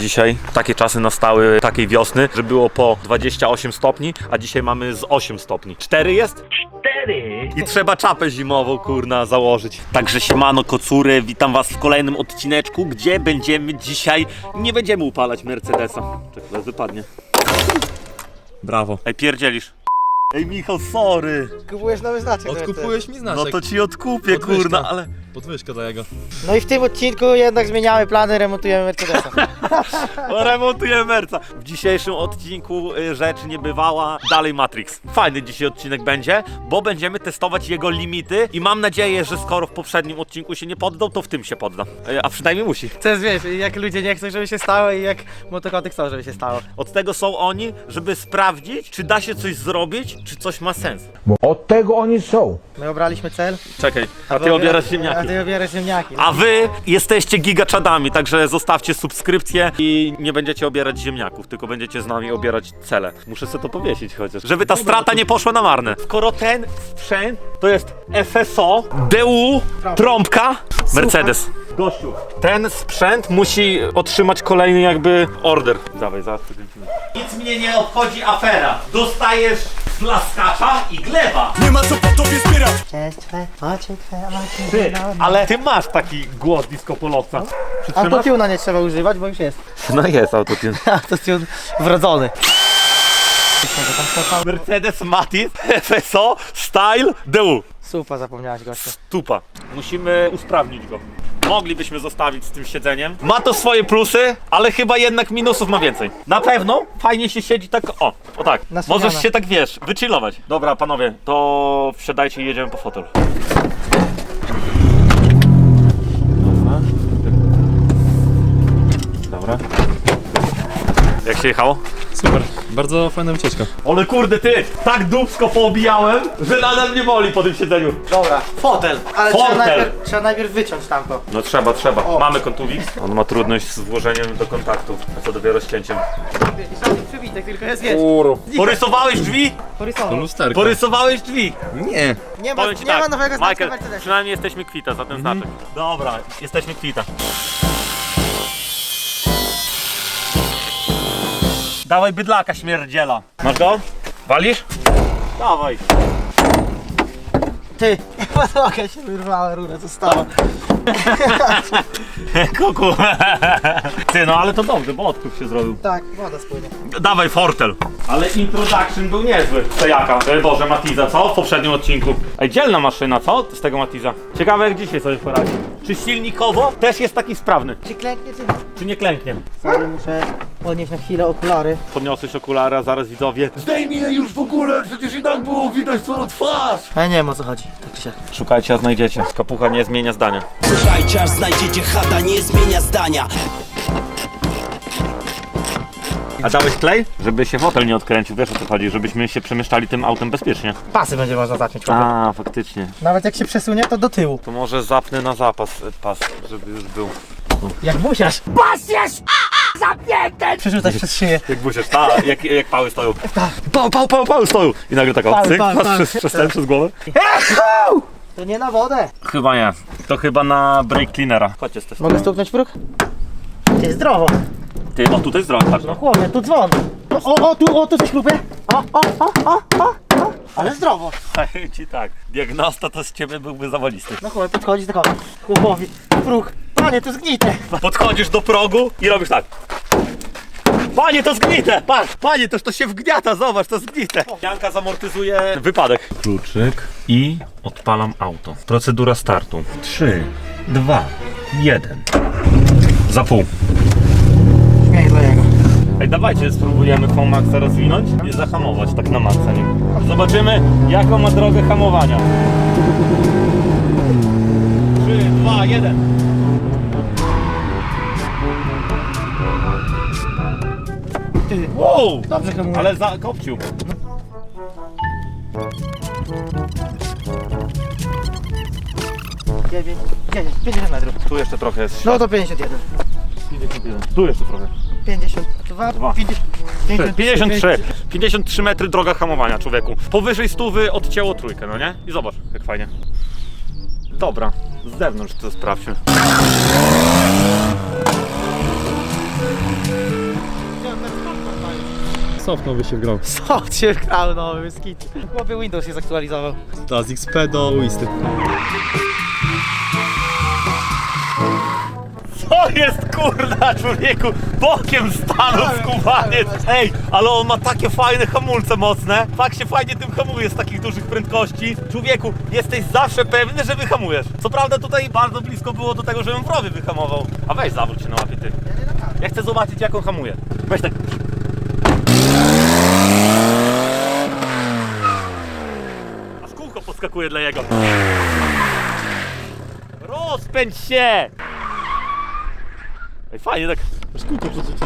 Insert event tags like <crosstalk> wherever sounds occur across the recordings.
Dzisiaj takie czasy nastały takiej wiosny, że było po 28 stopni, a dzisiaj mamy z 8 stopni. 4 jest? 4! I trzeba czapę zimową, kurna, założyć. Także siemano, kocury, witam was w kolejnym odcineczku, gdzie będziemy dzisiaj... Nie będziemy upalać Mercedesa. Czekaj, wypadnie. Brawo. Ej, pierdzielisz. Ej, Michał, sorry. Kupujesz nowy znaczek. Odkupujesz mi znaczek. No to ci odkupię, Podwyżka. kurna, ale... Podwyżka do jego. No i w tym odcinku jednak zmieniamy plany, remontujemy Mercedesa. <laughs> O, remontujemy Merca. W dzisiejszym odcinku y, rzecz niebywała. Dalej Matrix. Fajny dzisiaj odcinek będzie, bo będziemy testować jego limity i mam nadzieję, że skoro w poprzednim odcinku się nie poddał, to w tym się podda. Y, A przynajmniej musi. Co jest, wiesz, jak ludzie nie chcą, żeby się stało i jak motokoty chcą, żeby się stało. Od tego są oni, żeby sprawdzić, czy da się coś zrobić, czy coś ma sens. Bo od tego oni są. My obraliśmy cel. Czekaj, a ty obierasz A ziemniaki. A wy jesteście gigaczadami, także zostawcie subskrypcję i nie będziecie obierać ziemniaków, tylko będziecie z nami obierać cele. Muszę sobie to powiesić chociaż, żeby ta strata nie poszła na marne. Skoro ten sprzęt to jest FSO, DU, trąbka, Mercedes. Gościu, ten sprzęt musi otrzymać kolejny jakby order. Dawaj, zaraz przykręcimy. Nic mnie nie obchodzi afera. Dostajesz flaskacza i gleba. Cześć, twe oczy, twe oczy. Ty, ale ty masz taki głos diskopolowca. Przytrzymasz? Autotuna nie trzeba używać, bo już jest. No jest autotune. <laughs> Autotune wrodzony. Mercedes Matiz FSO Style DU. Super, zapomniałeś gościa. Tupa. Musimy usprawnić go. Moglibyśmy zostawić z tym siedzeniem. Ma to swoje plusy, ale chyba jednak minusów ma więcej. Na pewno fajnie się siedzi tak, o, o tak. Możesz się tak, wiesz, wychillować. Dobra, panowie, to wsiadajcie i jedziemy po fotel. Dobra. Jak się jechało? Super. Bardzo fajna wycieczka. Ale kurde ty, tak dupsko poobijałem, że nadal mnie boli po tym siedzeniu. Dobra, fotel. Ale Fotel. Trzeba, najpierw, trzeba najpierw wyciąć tamto. No trzeba, trzeba. O. Mamy kontuvix. On ma trudność z włożeniem do kontaktów, a co dopiero z cięciem. Żadnych przybitek, tylko jest, wiesz, Porysowałeś drzwi? porysował. Lusterko. Porysowałeś drzwi. Nie. Nie ma, Powiem ci nie tak, ma nowego znaczka Michael, Mercedesa. przynajmniej jesteśmy kwita za ten znaczek. Dobra, jesteśmy kwita. Dawaj bydlaka śmierdziela. Masz go? Walisz? Dawaj. Ty, <laughs> podłoga się wyrwała, rura została. <laughs> Kuku. <laughs> Ty, no ale to dobrze, bo odkup się zrobił. Tak, woda spłynie. Dawaj Fortel. Ale introduction był niezły. Przejaka. E, Boże, Matiza, co? W poprzednim odcinku. Ej, dzielna maszyna, co? Z tego Matiza. Ciekawe jak dzisiaj sobie poradzi. Czy silnikowo też jest taki sprawny? Czy klęknie, czy Czy nie klęknie? Sorry, muszę podnieść na chwilę okulary. Podniosłeś okulary, a zaraz widzowie. Zdejmij je już w ogóle, przecież i tak było widać twoją twarz. A ja nie wiem o co chodzi, tak siak. Szukajcie, a znajdziecie. Kapucha nie zmienia zdania. Słuchajcie, aż znajdziecie chata, nie zmienia zdania A dałeś klej? Żeby się fotel nie odkręcił, wiesz o co chodzi, żebyśmy się przemieszczali tym autem bezpiecznie. Pasy będzie można zacząć. A, faktycznie. Nawet jak się przesunie, to do tyłu. To może zapnę na zapas e, pas, żeby już był. Jak musisz. Pas jest zapięty! Przerzucać przez szyję. Jak buziesz, ta, jak, jak pały stoją. Pał, pał, pał, pał stoją. I nagle tak o, Pały, cyk, patrz pały. przez, przez ten, przez głowę. To nie na wodę. Chyba nie. To chyba na brake cleanera. Chodźcie z Mogę stuknąć próg? Ty, zdrowo. Ty, o tutaj zdrowo, patrz No chłopie, tu dzwon. O, o, tu, o, tu coś. O, o, o, o, o, o. Ale zdrowo. Powiem ci tak, diagnosta to z ciebie byłby zawalisty. No chłopie, podchodzi do chłopowi. Próg. Panie, to zgnite. Podchodzisz do progu i robisz tak. Panie, to zgnite! Patrz, panie, toż to się wgniata, zobacz, to zgnite. Janka zamortyzuje wypadek. Kluczyk i odpalam auto. Procedura startu. 3, 2, 1. Za pół. Ej, dawajcie, spróbujemy Fomaxa rozwinąć i zahamować tak na maksa nim. Zobaczymy, jaką ma drogę hamowania. 3, 2, 1. Ty, Wow! dobrze hamuje. Ale zakopcił. Dziewięć, dziewięć, 50 metrów. Tu jeszcze trochę jest No to 51. Tu jeszcze trochę. 52, Dwa, Dwa. pięć- Trzy, 53. 53 metry droga hamowania, człowieku. Powyżej stówy odcięło trójkę, no nie? I zobacz, jak fajnie. Dobra, z zewnątrz to sprawdźmy. Cofnąłby się w grą. Co cię wkrał nowy skit? Chłopie Windows jest aktualizował. Ta z XP do Wisty. To jest kurna człowieku, bokiem stanął skubaniec. Ej, ale on ma takie fajne hamulce mocne. Tak się fajnie tym hamuje z takich dużych prędkości. Człowieku, jesteś zawsze pewny, że wyhamujesz. Co prawda tutaj bardzo blisko było do tego, żebym w rowie wyhamował. A weź zawróć się na łapie ty. Ja chcę zobaczyć jak on hamuje. Weź tak. Aż kółko podskakuje dla jego. Rozpędź się! Ej, fajnie tak. Aż kółko przecież.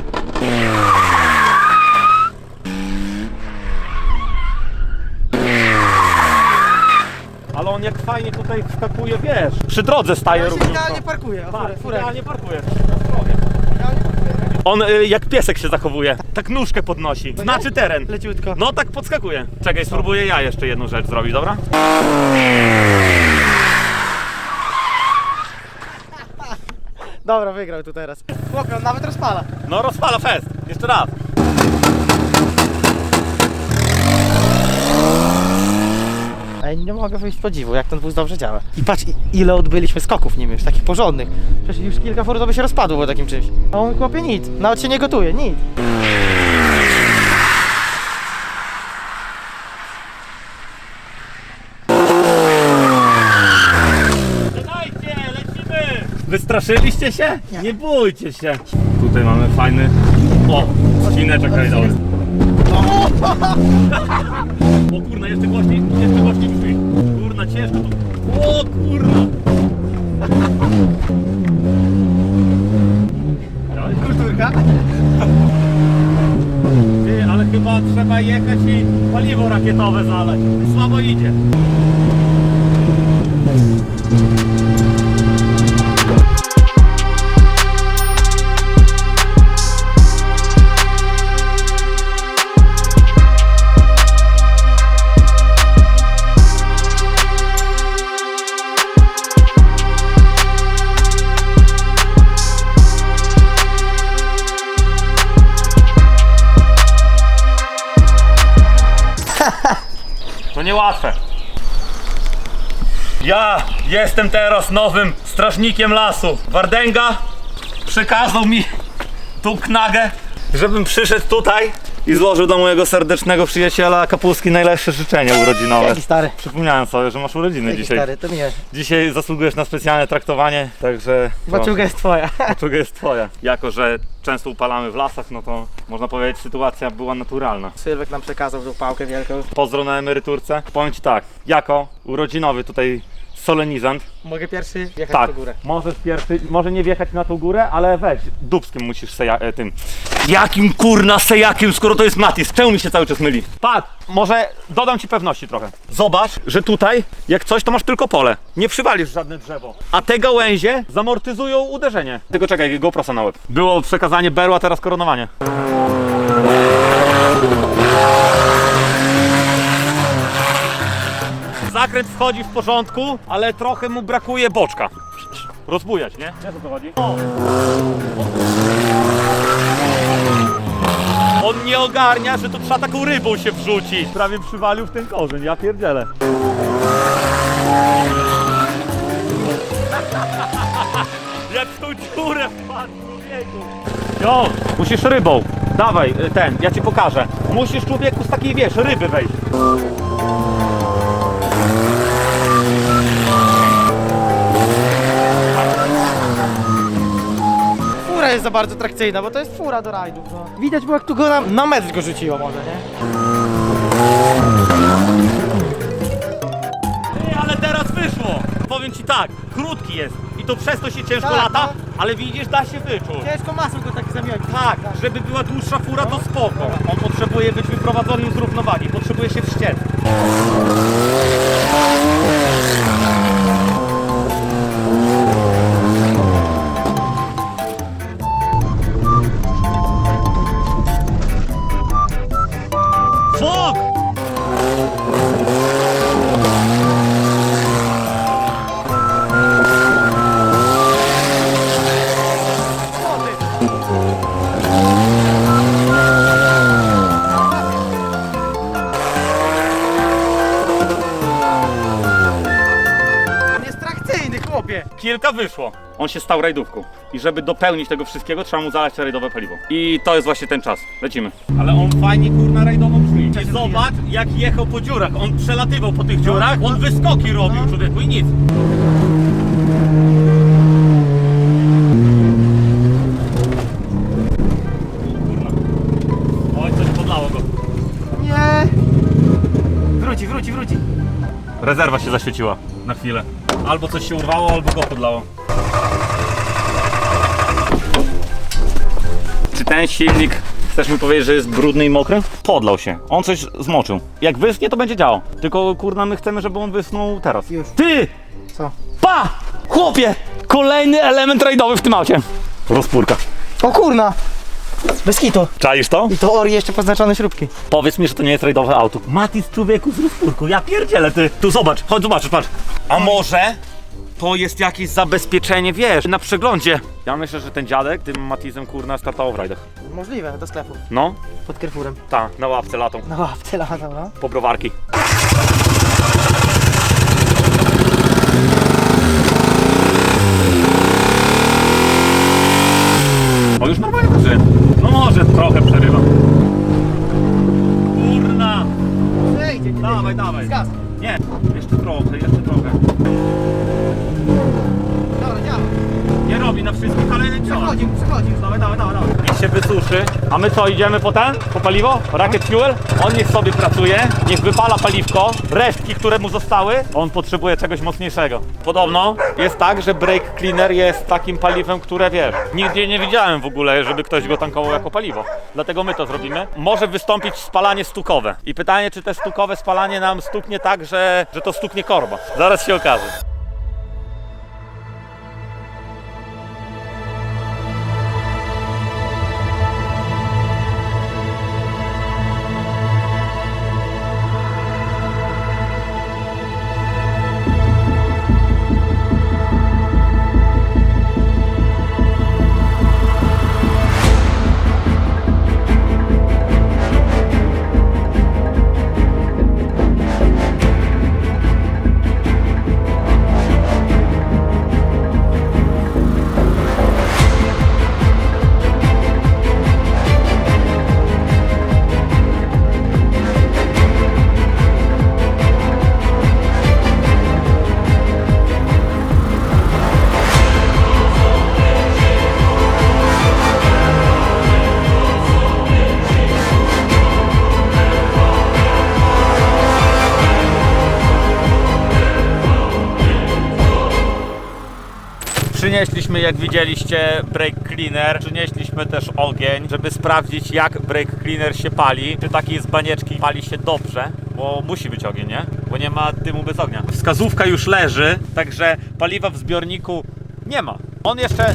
Ale on jak fajnie tutaj wskakuje, wiesz, przy drodze staje Ja się równiutko. idealnie parkuje, o, Tak, furę, furę. idealnie parkuje. On y, jak piesek się zachowuje. Tak nóżkę podnosi. Znaczy teren. Leciutko. No tak podskakuje. Czekaj, spróbuję ja jeszcze jedną rzecz zrobić, dobra? Dobra, wygrał tu teraz. Chłopie, on nawet rozpala. No rozpala fest. Jeszcze raz. Ej, nie mogę wyjść z podziwu, jak ten wóz dobrze działa. I patrz, i- ile odbyliśmy skoków nim już, takich porządnych. Przecież już kilka fur to by się rozpadło po takim czymś. A on chłopie nic, nawet się nie gotuje, nic. Lecimy! Wystraszyliście się? Nie bójcie się. Tutaj mamy fajny... O, odcineczek rajdowy. O kurna, jeszcze głośniej, jeszcze głośniej brzmi. Kurna, ciężko tu. O kurna! Kulturka. Ty, ale chyba trzeba jechać i paliwo rakietowe zalać. Słabo idzie. Jestem teraz nowym strażnikiem lasu. Wardęga przekazał mi tą knagę, żebym przyszedł tutaj i złożył do mojego serdecznego przyjaciela Kapuski najlepsze życzenia urodzinowe. Jaki stary. Przypomniałem sobie, że masz urodziny Jaki dzisiaj. stary, to miłe. Dzisiaj zasługujesz na specjalne traktowanie, także... Baczuga jest twoja. <laughs> Baczuga jest twoja. Jako, że często upalamy w lasach, no to można powiedzieć sytuacja była naturalna. Sylwek nam przekazał tą pałkę wielką. Pozdro na emeryturce. Powiem Ci tak, jako urodzinowy tutaj solenizant, Mogę pierwszy jechać tak, po górę. możesz pierwszy, może nie wjechać na tą górę, ale weź, dubskim musisz seja, e, tym. Jakim kurna sejakiem, skoro to jest Matis? Czemu mi się cały czas myli? Pat, może dodam Ci pewności trochę. Zobacz, że tutaj, jak coś, to masz tylko pole. Nie przywalisz żadne drzewo. A te gałęzie zamortyzują uderzenie. Tylko czekaj, GoProsa na łeb. Było przekazanie berła, teraz koronowanie. Zakręt wchodzi w porządku, ale trochę mu brakuje boczka. Rozbujać, nie? Wiesz o co chodzi? On nie ogarnia, że to trzeba taką rybą się wrzucić. Prawie przywalił w ten korzeń, ja pierdzielę. <laughs> Jak w tą dziurę wpadł, człowieku. Jo, musisz rybą. Dawaj, ten, ja ci pokażę. Musisz człowieku z takiej, wiesz, ryby wejść. Jest za bardzo trakcyjna, bo to jest fura do rajdów. No. Widać było jak tu go na, na metr go rzuciło może, nie? Ale teraz wyszło. Powiem ci tak, krótki jest i to przez to się ciężko Tak, lata, no. ale widzisz, da się wyczuć. Ciężko masą go tak zamiocić. Tak, żeby była dłuższa fura, to spoko. On potrzebuje być wyprowadzonym z równowagi, potrzebuje się wściec. Kilka wyszło. On się stał rajdówką. I żeby dopełnić tego wszystkiego, trzeba mu zalać rajdowe paliwo. I to jest właśnie ten czas. Lecimy. Ale on fajnie kurna rajdową brzmi. I zobacz, jak jechał po dziurach. On przelatywał po tych dziurach, on wyskoki robił człowieku i nic. Oj, coś podlało go. Nie! Wróci, wróci, wróci. Rezerwa się zaświeciła na chwilę. Albo coś się urwało, albo go podlało. Czy ten silnik, chcesz mi powiedzieć, że jest brudny i mokry? Podlał się. On coś zmoczył. Jak wyschnie, to będzie działał. Tylko kurna, my chcemy, żeby on wysnął teraz. Już. Ty! Co? Pa! Chłopie! Kolejny element rajdowy w tym aucie. Rozpórka. O kurna! Bez kitu. Czaisz to? I to Ori jeszcze poznaczone śrubki. Powiedz mi, że to nie jest rajdowe auto. Matis człowieku z rozpórką, ja pierdzielę ty. Tu zobacz, chodź zobaczysz, patrz. A może to jest jakieś zabezpieczenie, wiesz, na przeglądzie. Ja myślę, że ten dziadek tym Matizem kurna startował w rajdach. Możliwe, do sklepu. No, Pod Carrefourem. ta, na ławce latą. Na łapce latał, no. Po browarki. O, już normalnie przeżyję. No może trochę przerywam. Kurna! Dawaj, dawaj. Nie, jeszcze trochę, jeszcze trochę. Robi na wszystkich, ale nie działa. Przechodzi, przechodzi. Dawaj, dawaj, dawaj, dawaj. Niech się wysuszy. A my co, idziemy po ten? Po paliwo? Racket fuel? On niech sobie pracuje, niech wypala paliwko, resztki, które mu zostały, on potrzebuje czegoś mocniejszego. Podobno jest tak, że brake cleaner jest takim paliwem, które wiesz, nigdzie nie widziałem w ogóle, żeby ktoś go tankował jako paliwo. Dlatego my to zrobimy. Może wystąpić spalanie stukowe. I pytanie, czy te stukowe spalanie nam stuknie tak, że, że to stuknie korba. Zaraz się okaże. Przynieśliśmy, jak widzieliście, brake cleaner. Przynieśliśmy też ogień, żeby sprawdzić, jak brake cleaner się pali. Czy taki z banieczki pali się dobrze, bo musi być ogień, nie? Bo nie ma dymu bez ognia. Wskazówka już leży, także paliwa w zbiorniku nie ma. On jeszcze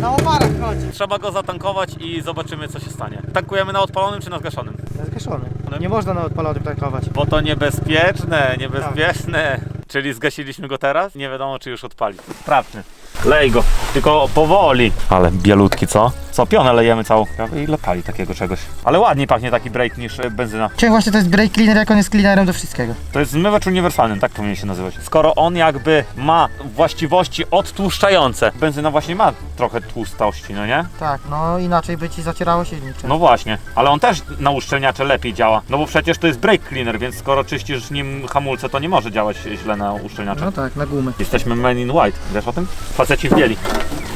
Na oparach chodzi. trzeba go zatankować i zobaczymy, co się stanie. Tankujemy na odpalonym czy na zgaszonym? Zgaszony. Nie można na odpalonym tankować. Bo to niebezpieczne, niebezpieczne. Czyli zgasiliśmy go teraz? Nie wiadomo, czy już odpali. Sprawdźmy. Lej go, tylko powoli. Ale bielutki, co? Co, pionę lejemy całą. Ile pali takiego czegoś? Ale ładniej pachnie taki break niż e, benzyna. Czyli właśnie to jest brake cleaner, jak on jest cleanerem do wszystkiego. To jest zmywacz uniwersalny, tak powinien się nazywać. Skoro on jakby ma właściwości odtłuszczające, benzyna właśnie ma trochę tłustości, no nie? Tak, no inaczej by ci zacierało silnik. No właśnie, ale on też na uszczelniacze lepiej działa. No bo przecież to jest brake cleaner, więc skoro czyścisz nim hamulce, to nie może działać źle na uszczelniacze. No tak, na gumy. Jesteśmy men in white, wiesz o tym? Faceci w bieli.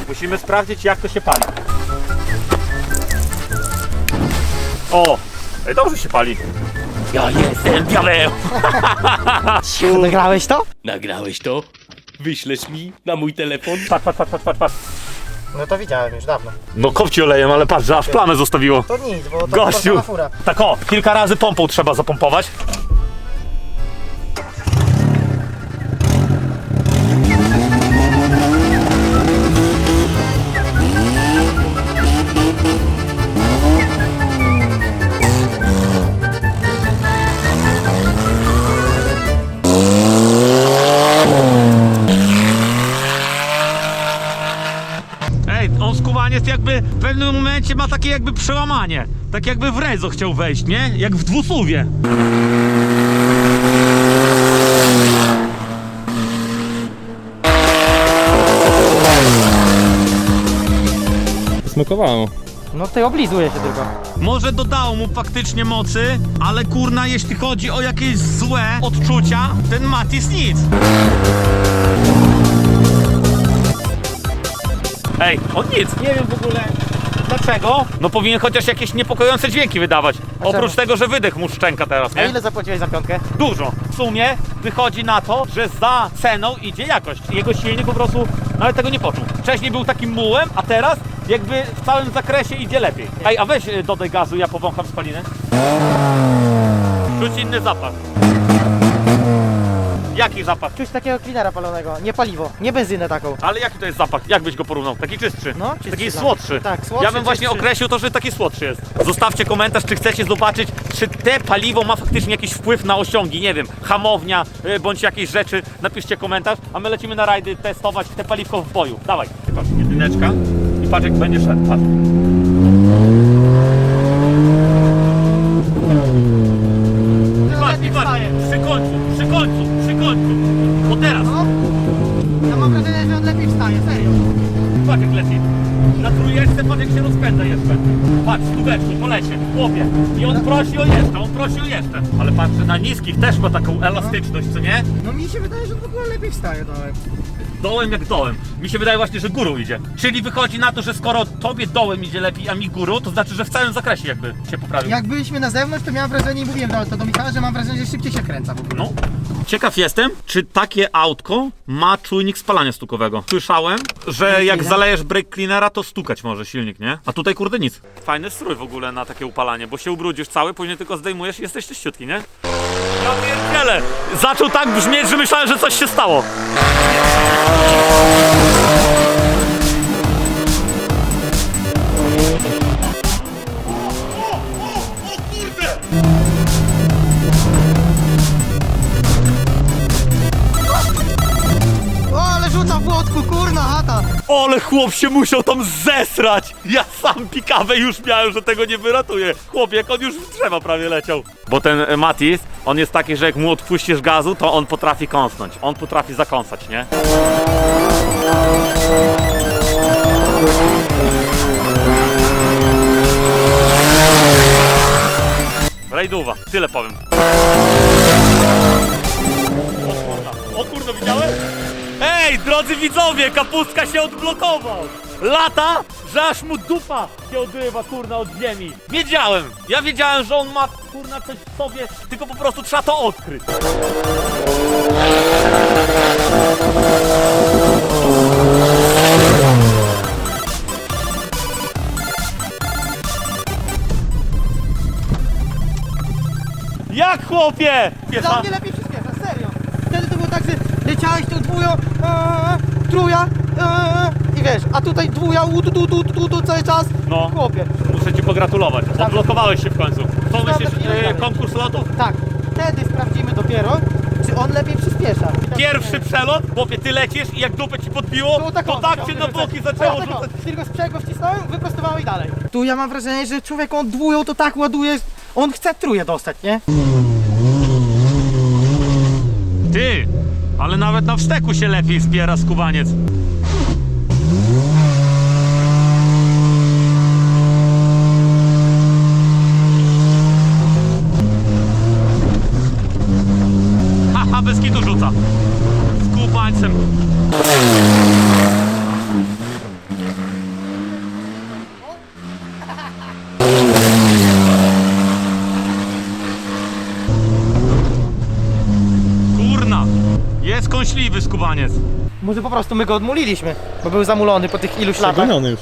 Musimy sprawdzić jak to się pali. O! Ej, dobrze się pali. Ja jestem diabeł! <laughs> Nagrałeś to? Nagrałeś to? Wyślesz mi na mój telefon? Patrz, patrz, patrz, patrz, patrz, patrz. No to widziałem już dawno. No kopci olejem, ale patrz, że aż plamę zostawiło. To nic, bo to Gościu! to fura. Tak o, kilka razy pompą trzeba zapompować. pewnym momencie ma takie jakby przełamanie. Tak jakby w rezo chciał wejść, nie? Jak w dwusuwie. Smokowało. No ty oblizuje się tylko. Może dodało mu faktycznie mocy, ale kurna, jeśli chodzi o jakieś złe odczucia, ten Matis nic. Ej, on nic. Nie wiem w ogóle, dlaczego. No powinien chociaż jakieś niepokojące dźwięki wydawać. Oprócz tego, że wydech mu szczęka teraz, A nie? ile zapłaciłeś za piątkę? Dużo. W sumie wychodzi na to, że za ceną idzie jakość. Jego silnik po prostu nawet tego nie poczuł. Wcześniej był takim mułem, a teraz jakby w całym zakresie idzie lepiej. Ej, a weź y, dodaj gazu, ja powącham spalinę. Czuć inny zapach. Jaki zapach? Czuć takiego cleanera palonego, nie paliwo, nie benzynę taką. Ale jaki to jest zapach? Jak byś go porównał? Taki czystszy? No, czystszy Taki mnie. słodszy. Tak, słodszy, Ja bym właśnie czystszy. określił to, że taki słodszy jest. Zostawcie komentarz, czy chcecie zobaczyć, czy te paliwo ma faktycznie jakiś wpływ na osiągi, nie wiem, hamownia, y, bądź jakieś rzeczy. Napiszcie komentarz, a my lecimy na rajdy testować te paliwko w boju. Dawaj. Patrz, jedyneczka i patrz jak będzie szedł, patrz. Patrz, i patrz, przy końcu, przy końcu, końcu. Bo teraz. No, ja mam wrażenie, że on lepiej wstaje, serio. Patrz jak leci. Na trójeczce jak się rozpędza jeszcze. Patrz, stóweczku, po lesie, chłopie. I on prosi o jeszcze, on prosi o jeszcze. Ale patrz, na niskich też ma taką elastyczność, co nie? No mi się wydaje, że on w ogóle lepiej wstaje dołem. Dołem jak dołem. Mi się wydaje właśnie, że górą idzie. Czyli wychodzi na to, że skoro tobie dołem idzie lepiej, a mi górą, to znaczy, że w całym zakresie jakby się poprawił. Jak byliśmy na zewnątrz, to miałem wrażenie i mówiłem to do Michała, że mam wrażenie, że szybciej się kręca w ogóle. No. Ciekaw jestem, czy takie autko ma czujnik spalania stukowego. Słyszałem, że jak zalejesz brake cleanera, to stukać może silnik, nie? A tutaj kurde nic. Fajny strój w ogóle na takie upalanie, bo się ubrudzisz cały, później tylko zdejmujesz i jesteś czyściutki, nie? Ja pierdzielę! Zaczął tak brzmieć, że myślałem, że coś się stało. Ale chłop się musiał tam zesrać! Ja sam pikawę już miałem, że tego nie wyratuję. Chłop, jak on już w drzewa prawie leciał. Bo ten e, Matis, on jest taki, że jak mu odpuścisz gazu, to on potrafi kąsnąć. On potrafi zakąsać, nie? Rajduwa, tyle powiem. O kurwa, o kurwa, widziałeś? Ej, drodzy widzowie, kapustka się odblokował! Lata, że aż mu dupa się odrywa, kurna, od ziemi. Wiedziałem, ja wiedziałem, że on ma, kurna, coś w sobie, tylko po prostu trzeba to odkryć. Jak chłopie? Mnie lepiej przyspiesza, serio. Wtedy to było tak, że leciałeś tą dwują, eee, truja, eee, i wiesz, a tutaj dwuja, u, tu, tu, tu, tu, tu, cały czas. No. Chłopie. Muszę ci pogratulować. Odblokowałeś się w końcu. Nawet myślisz, ile e, dalej? konkurs lotów? Tak, wtedy sprawdzimy dopiero, czy on lepiej przyspiesza. Pierwszy przelot, chłopie, ty lecisz i jak dupę ci podbiło, to tak, cię na boki zaczęło rzucać. Tylko sprzęgło wcisnąłem, wyprostowało i dalej. Tu ja mam wrażenie, że człowiek on dwują to tak ładuje, on chce truje dostać, nie? Ty, ale nawet na wsteku się lepiej zbiera skubaniec. Haha, bez kitu rzuca. Skubańcem. Kurna, jest kąśliwy skubaniec. Może po prostu my go odmuliliśmy, bo był zamulony po tych iluś latach. Przegoniony już.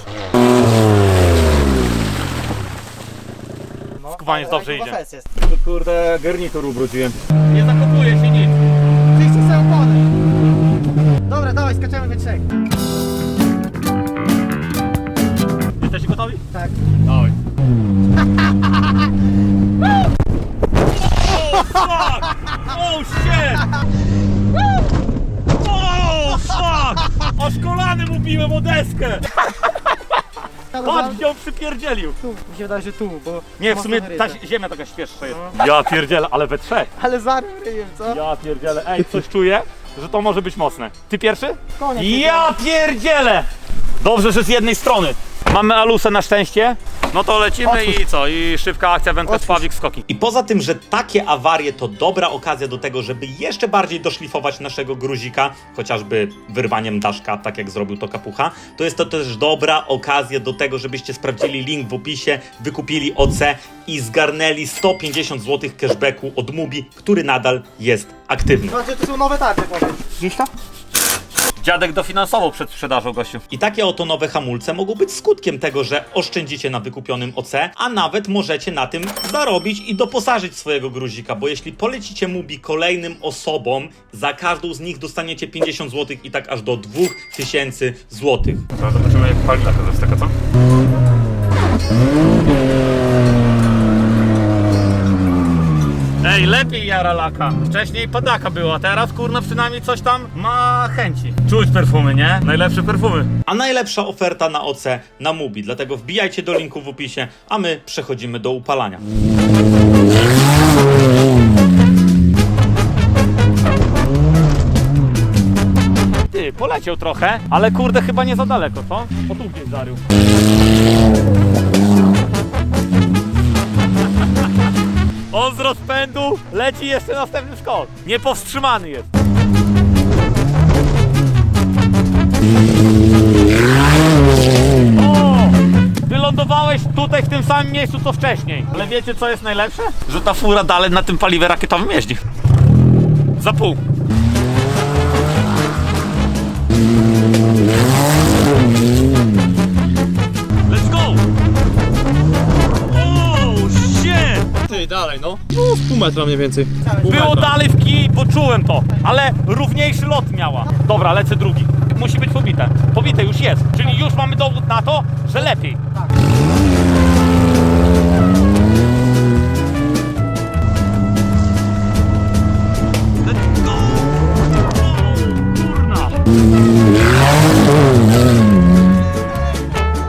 No, Skubaniec ale dobrze chyba idzie. fest jest. Kurde, garnitur ubrudziłem. Nie zakopuje się nic. Czyści sobie opony. Dobra, dawaj, skaczemy we trzech. Jesteście gotowi? Tak. Dawaj. oh <laughs> fuck! Oh shit! Oh fuck! Aż kolanem ubiłem o deskę! <laughs> Patrz, gdzie on przypierdzielił. Tu, mi się wydaje, że tu, bo... Nie, w sumie ta ziemia taka świeższa jest. Ja pierdzielę, ale we trzech. Ale zarył ryjem, co? Ja pierdzielę. Ej, coś czuję, że to może być mocne. Ty pierwszy? Koniec. Ja pierdzielę! Dobrze, że z jednej strony. Mamy alusę na szczęście. No to lecimy i co? I szybka akcja Wędka Pawik skoki. I poza tym, że takie awarie to dobra okazja do tego, żeby jeszcze bardziej doszlifować naszego gruzika, chociażby wyrwaniem daszka, tak jak zrobił to kapucha, to jest to też dobra okazja do tego, żebyście sprawdzili link w opisie, wykupili OC i zgarnęli 150 zł cashbacku od Mubi, który nadal jest aktywny. Znaczy, to są nowe tarcze, powiem. Widzisz to? Dziadek dofinansował przed sprzedażą gościu. I takie oto nowe hamulce mogą być skutkiem tego, że oszczędzicie na wykupionym OC, a nawet możecie na tym zarobić i doposażyć swojego gruzika, bo jeśli polecicie Mubi kolejnym osobom, za każdą z nich dostaniecie 50 zł i tak aż do 2000 zł. Zobaczymy jak pali laka ze tego, co? Ej, lepiej jara laka. Wcześniej padaka była, teraz kurna przynajmniej coś tam ma chęci. Czuć perfumy, nie? Najlepsze perfumy. A najlepsza oferta na OC na Mubi, dlatego wbijajcie do linku w opisie, a my przechodzimy do upalania. Ty, poleciał trochę, ale kurde chyba nie za daleko, co? O tu gdzieś zarył. On z rozpędu leci jeszcze następny skok. Niepowstrzymany jest. O! Wylądowałeś tutaj w tym samym miejscu co wcześniej. Ale wiecie co jest najlepsze? Że ta fura dalej na tym paliwie rakietowym jeździ. Za pół. Dalej, no. No, z pół metra mniej więcej. Pół Było metra. dalej w kij, bo czułem to, ale równiejszy lot miała. Dobra, lecę drugi. Musi być pobite. Pobite już jest, czyli już mamy dowód na to, że lepiej.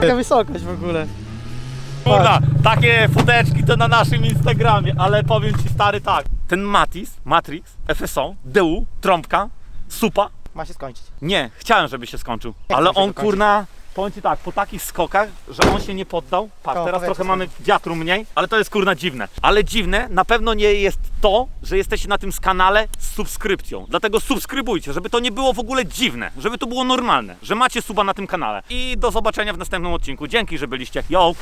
Taka wysokość w ogóle. Kurna, takie foteczki to na naszym Instagramie, ale powiem ci stary tak. Ten Matis, Matrix, FSO, DU, trąbka, supa. Ma się skończyć. Nie, chciałem, żeby się skończył. Jak Ale on dokończy? kurna, powiem ci tak, po takich skokach, że on się nie poddał. Patrz, To teraz trochę mamy wiatru mniej, ale to jest kurna dziwne. Ale dziwne na pewno nie jest to, że jesteście na tym kanale z subskrypcją. Dlatego subskrybujcie, żeby to nie było w ogóle dziwne, żeby to było normalne, że macie suba na tym kanale. I do zobaczenia w następnym odcinku. Dzięki, że byliście. Yo!